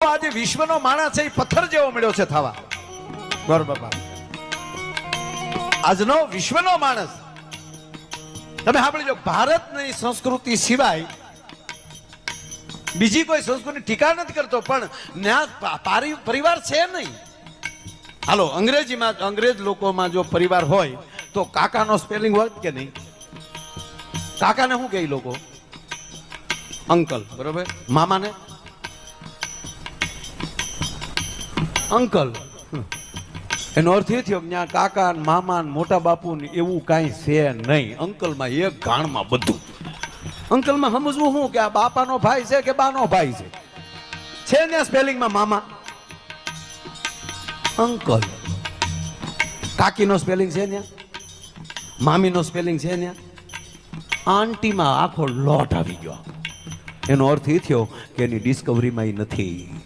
આજે વિશ્વનો માણસ એ પથ્થર જેવો મળ્યો છે થવા. ગોર બાપા. આજનો વિશ્વનો માણસ. તમે સાંભળજો, ભારતની સંસ્કૃતિ સિવાય બીજી કોઈ સંસ્કૃતિ ટીકા નથી કરતો, પણ પરિવાર છે નહીં. હાલો, અંગ્રેજીમાં, અંગ્રેજ લોકોમાં જો પરિવાર હોય, તો કાકાનો સ્પેલિંગ હોય કે નહીં? કાકાને શું કહે લોકો? અંકલ, બરોબર? મામાને? અંકલ. એનો અર્થ એ થયો ત્યાં કાકા મામા મોટા બાપુ એવું કાંઈ છે નહીં. અંકલમાં એક ગાણમાં બધું. અંકલમાં સમજવું શું કે આ બાપાનો ભાઈ છે કે બાનો ભાઈ છે? છે ને સ્પેલિંગમાં મામા? અંકલ. કાકીનો સ્પેલિંગ છે ને મામીનો સ્પેલિંગ છે ને આંટીમાં આખો લોટ આવી ગયો. એનો અર્થ એ થયો કે એની ડિસ્કવરીમાં એ નથી.